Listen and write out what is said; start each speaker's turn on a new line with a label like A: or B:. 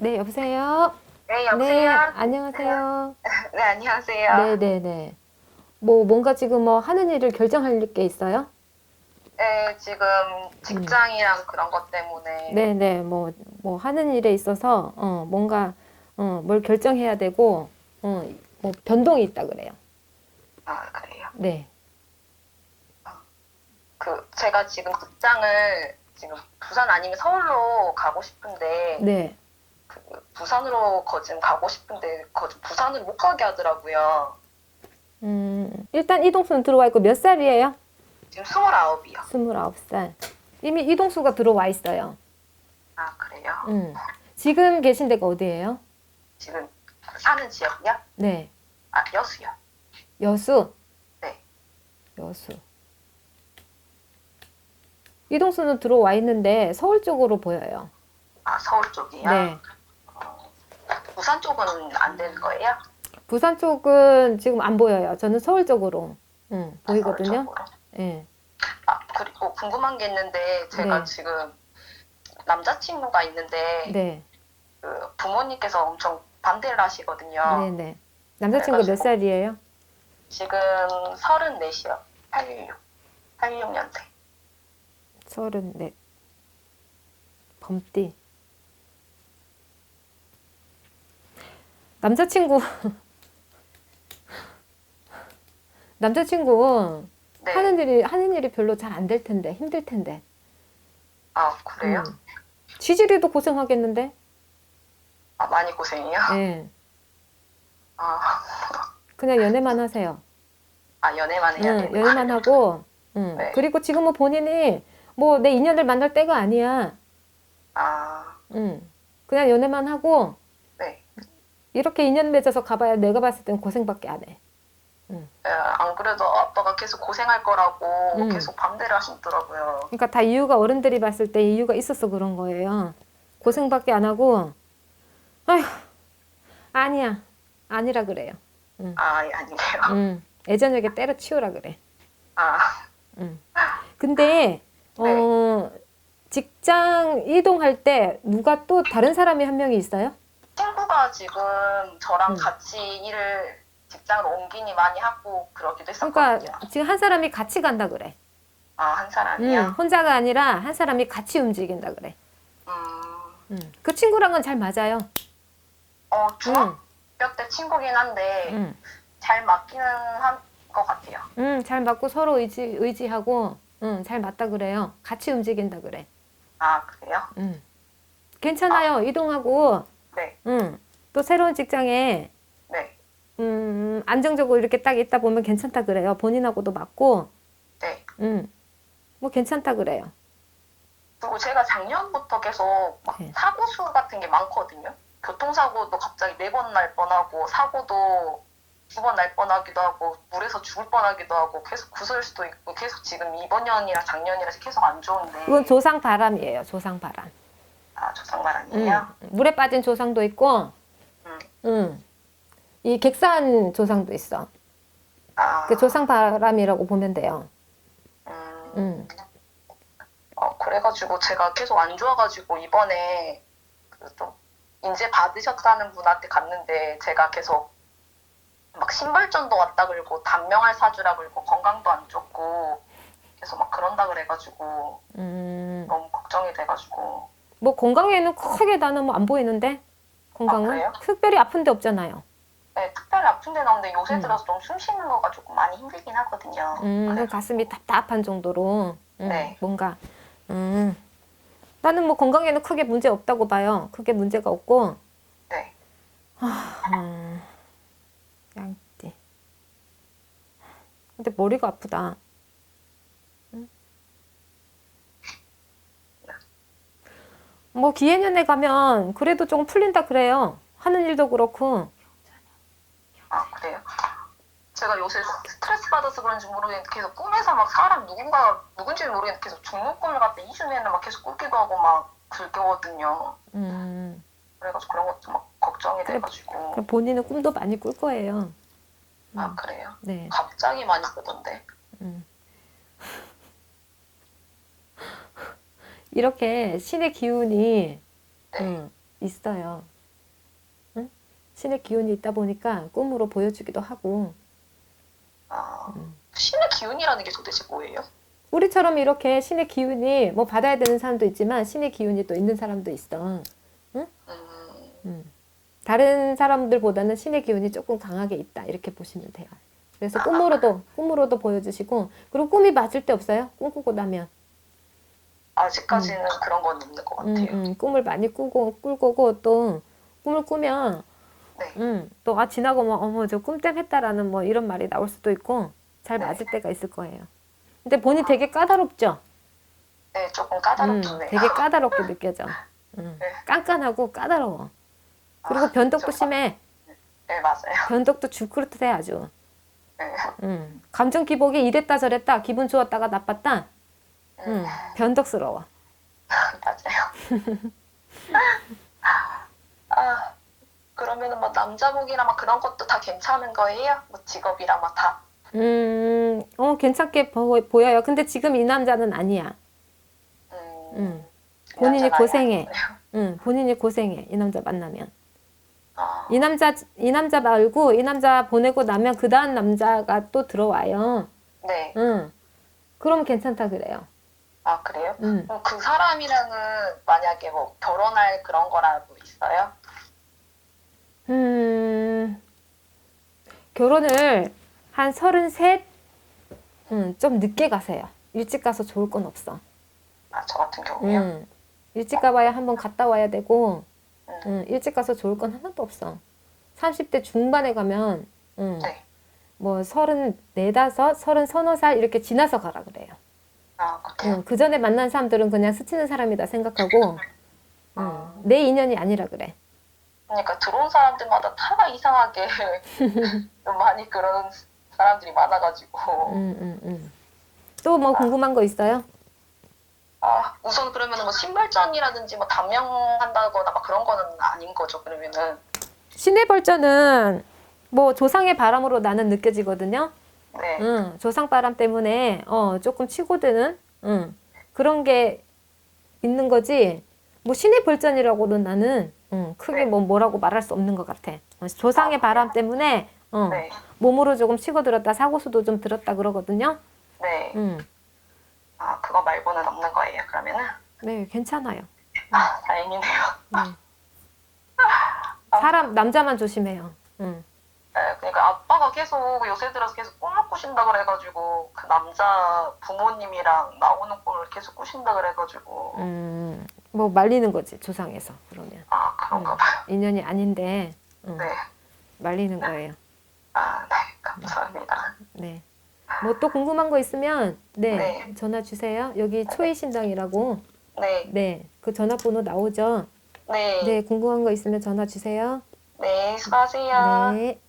A: 네, 여보세요?
B: 네,
A: 네,
B: 여보세요?
A: 안녕하세요.
B: 네, 안녕하세요.
A: 네, 네, 네. 뭐, 뭔가 지금 뭐 하는 일을 결정할 게 있어요?
B: 네, 지금 직장이랑 그런 것 때문에
A: 네, 네. 뭐, 뭐 하는 일에 있어서, 어, 뭔가, 어, 뭘 결정해야 되고, 어, 뭐 변동이 있다 그래요.
B: 아, 그래요.
A: 네.
B: 그 제가 지금 직장을 지금 부산 아니면 서울로 가고 싶은데
A: 네.
B: 그 부산으로 거 지금 가고 싶은데 거 부산으로 못 가게 하더라고요.
A: 음, 일단 이동수는 들어와 있고 몇 살이에요?
B: 지금 스물아홉이요.
A: 스물아홉 살. 이미 이동수가 들어와 있어요.
B: 아, 그래요.
A: 음. 지금 계신 데가 어디예요?
B: 지금 사는 지역이요?
A: 네.
B: 아, 여수요.
A: 여수?
B: 네.
A: 여수. 이동수는 들어와 있는데 서울 쪽으로 보여요.
B: 아, 서울 쪽이요?
A: 네.
B: 부산 쪽은 안 되는 거예요?
A: 부산 쪽은 지금 안 보여요. 저는 서울 쪽으로 음,
B: 아,
A: 보이거든요.
B: 서울 쪽으로.
A: 예.
B: 아, 그리고 궁금한 게 있는데 제가
A: 네.
B: 지금 남자친구가 있는데
A: 네.
B: 그 부모님께서 엄청 반대를 하시거든요.
A: 네, 네. 남자친구 몇
B: 그래가지고.
A: 살이에요?
B: 지금 34이요. 86. 86년생.
A: 서른 네. 범띠. 남자친구 남자친구
B: 네.
A: 하는 일이 하는 일이 별로 잘 안 될 텐데 힘들 텐데.
B: 아, 그래요?
A: 음. 취직에도 고생하겠는데?
B: 아, 많이 고생이요?
A: 예.
B: 아,
A: 그냥 연애만 하세요.
B: 아 연애만 해야
A: 응. 연애만 하고. 응.
B: 네.
A: 그리고 지금은 본인이 뭐 내 인연을 만날 때가 아니야.
B: 아,
A: 응. 그냥 연애만 하고
B: 네.
A: 이렇게 인연 맺어서 가봐야 내가 봤을 땐 고생밖에 안 해.
B: 예, 안 그래도 아빠가 계속 고생할 거라고
A: 음.
B: 계속 반대를 하시더라고요.
A: 그러니까 다 이유가 어른들이 봤을 때 이유가 있어서 그런 거예요. 고생밖에 안 하고, 아휴, 아니야. 아니라 그래요.
B: 아, 예, 아니에요.
A: 응. 애저녁에 때려치우라 그래.
B: 아,
A: 근데, 어, 직장 이동할 때 누가 또 다른 사람이 한 명이 있어요?
B: 친구가 지금 저랑
A: 음.
B: 같이 일을 직장으로 옮기니 많이 하고 그러기도
A: 그러니까
B: 했었거든요.
A: 지금 한 사람이 같이 간다 그래.
B: 아, 한
A: 응,
B: 사람이요?
A: 혼자가 아니라 한 사람이 같이 움직인다 그래.
B: 음,
A: 응. 그 친구랑은 잘 맞아요.
B: 어,
A: 응,
B: 중학교 때 친구긴 한데
A: 응.
B: 잘 맞기는 한 것 같아요.
A: 응, 잘 맞고 서로 의지, 의지하고, 응, 잘 맞다 그래요. 같이 움직인다 그래.
B: 아, 그래요?
A: 응. 괜찮아요. 이동하고,
B: 네,
A: 응. 또 새로운 직장에,
B: 네,
A: 음, 안정적으로 이렇게 딱 있다 보면 괜찮다 그래요. 본인하고도 맞고,
B: 네.
A: 응. 뭐 괜찮다 그래요.
B: 그리고 제가 작년부터 계속 막
A: 네.
B: 사고 수 같은 게 많거든요. 교통사고도 갑자기 네 번 날 뻔하고 사고도 두 번 날 뻔하기도 하고 물에서 죽을 뻔하기도 하고 계속 구설 수도 있고 계속 지금 이번 년이랑 작년이라 계속 안 좋은데
A: 그건 조상 바람이에요. 조상 바람. 응.
B: 바람이에요.
A: 물에 빠진 조상도 있고,
B: 음.
A: 응. 이 객산 조상도 있어.
B: 아,
A: 그 조상 바람이라고 보면 돼요.
B: 음,
A: 응.
B: 어, 그래가지고 제가 계속 안 좋아가지고 이번에 그좀 인재 받으셨다는 분한테 갔는데 제가 계속 막 신발전도 왔다 그러고 단명할 사주라 그러고 건강도 안 좋고 계속 막 그런다 그래가지고
A: 음.
B: 너무 걱정이 돼가지고
A: 뭐 건강에는 크게 나는 뭐 안 보이는데 건강은
B: 아?
A: 특별히 아픈 데 없잖아요.
B: 네, 특별히 아픈 데는 없는데 요새
A: 음.
B: 들어서 좀 숨 쉬는 거가 조금 많이 힘들긴 하거든요.
A: 음, 그
B: 그래서
A: 가슴이 답답한 정도로 음,
B: 네.
A: 뭔가 음. 나는 뭐 건강에는 크게 문제 없다고 봐요. 크게 문제가 없고
B: 네.
A: 음, 양띠. 근데 머리가 아프다. 뭐 기해년에 가면 그래도 조금 풀린다 그래요. 하는 일도 그렇고.
B: 아 그래요? 제가 요새 스트레스 받아서 그런지 모르겠는데 계속 꿈에서 막 사람 누군가 누군지 는 모르겠는데 계속 죽는 꿈을 갖다 이주 내내 막 계속 꾸기도 하고 막 그러거든요.
A: 음,
B: 그래가지고 그런 것도 막 걱정이
A: 그래.
B: 돼가지고
A: 그럼 본인은 꿈도 많이 꿀 거예요.
B: 아 그래요?
A: 네.
B: 갑자기 많이 꾸던데
A: 음. 이렇게 신의 기운이
B: 네.
A: 음, 있어요. 응? 신의 기운이 있다 보니까 꿈으로 보여주기도 하고
B: 아,
A: 음.
B: 신의 기운이라는 게 도대체 뭐예요?
A: 우리처럼 이렇게 신의 기운이 뭐 받아야 되는 사람도 있지만 신의 기운이 또 있는 사람도 있어.
B: 음,
A: 음. 다른 사람들보다는 신의 기운이 조금 강하게 있다 이렇게 보시면 돼요. 그래서 꿈으로도 꿈으로도 보여주시고 그리고 꿈이 맞을 때 없어요? 꿈꾸고 나면
B: 아직까지는 그런 건 없는 것
A: 음,
B: 같아요.
A: 음, 꿈을 많이 꾸고 꿀고고 또 꿈을 꾸면
B: 네.
A: 음, 또 아 지나고 뭐 어머 저 꿈땜 했다라는 뭐 이런 말이 나올 수도 있고 잘
B: 네.
A: 맞을 때가 있을 거예요. 근데 본인 되게 까다롭죠?
B: 네, 조금
A: 음,
B: 까다롭네요.
A: 되게 까다롭게 느껴져. 음,
B: 네.
A: 깐깐하고 까다로워. 그리고
B: 아,
A: 변덕도
B: 저-
A: 심해.
B: 네, 맞아요.
A: 변덕도 주크릇해 아주.
B: 네.
A: 음, 감정 기복이 이랬다 저랬다 기분 좋았다가 나빴다.
B: 음,
A: 음, 변덕스러워.
B: 맞아요. 아, 그러면은 뭐 남자복이나 막 그런 것도 다 괜찮은 거예요? 뭐 직업이랑 막 다.
A: 음, 어 괜찮게 보, 보여요. 근데 지금 이 남자는 아니야.
B: 음,
A: 음,
B: 이
A: 본인이 고생해. 응, 본인이 고생해. 이 남자 만나면.
B: 아,
A: 이 남자, 이 남자 말고 이 남자 보내고 나면 그 다음 남자가 또 들어와요.
B: 네.
A: 응. 그럼 괜찮다 그래요.
B: 아, 그래요?
A: 응.
B: 그럼 그 사람이랑은 만약에 뭐 결혼할 그런 거라도 있어요?
A: 음, 결혼을 한 서른셋, 음, 좀 늦게 가세요. 일찍 가서 좋을 건 없어.
B: 아, 저 같은 경우요?
A: 음, 일찍 가봐야 한번 갔다 와야 되고,
B: 음.
A: 음, 일찍 가서 좋을 건 하나도 없어. 30대 중반에 가면, 음,
B: 네.
A: 뭐 서른 네다섯, 서른 서너 살 이렇게 지나서 가라 그래요.
B: 아?
A: 음, 그 전에 만난 사람들은 그냥 스치는 사람이다 생각하고, 음, 내 인연이 아니라 그래.
B: 그러니까 들어온 사람들마다 다 이상하게 좀 많이 그런 사람들이 많아가지고
A: 음, 음, 음. 또뭐 궁금한 거 있어요?
B: 아 우선 그러면은 뭐 신발장이라든지 뭐 단명한다거나 막 그런 거는 아닌 거죠 그러면은
A: 신의 벌전은 뭐 조상의 바람으로 나는 느껴지거든요.
B: 네
A: 응, 조상 바람 때문에 어, 조금 치고드는 응, 그런 게 있는 거지. 뭐 신의 벌전이라고는 나는 응, 크게
B: 네.
A: 뭐 뭐라고 말할 수 없는 것 같아. 어, 조상의 바람 때문에 어,
B: 네,
A: 몸으로 조금 치고들었다 사고수도 좀 들었다 그러거든요.
B: 네.
A: 응,
B: 아 그거 말고는 없는 거예요 그러면은
A: 네, 괜찮아요.
B: 아 다행이네요
A: 네. 사람 남자만 조심해요. 응.
B: 네, 그러니까 계속 요새 들어서 계속 꿈을 꾸신다 그래가지고 그 남자 부모님이랑 나오는 꿈을 계속 꾸신다 그래가지고
A: 음, 뭐 말리는 거지 조상에서 그러면
B: 아 그런가 봐요
A: 인연이 아닌데 응,
B: 네
A: 말리는 거예요.
B: 아, 네, 감사합니다.
A: 네. 뭐 또 궁금한 거 있으면 네,
B: 네.
A: 전화 주세요. 여기 초이 신당이라고
B: 네,
A: 네, 그 전화번호 나오죠.
B: 네, 네,
A: 네, 궁금한 거 있으면 전화 주세요.
B: 수고하세요.
A: 네.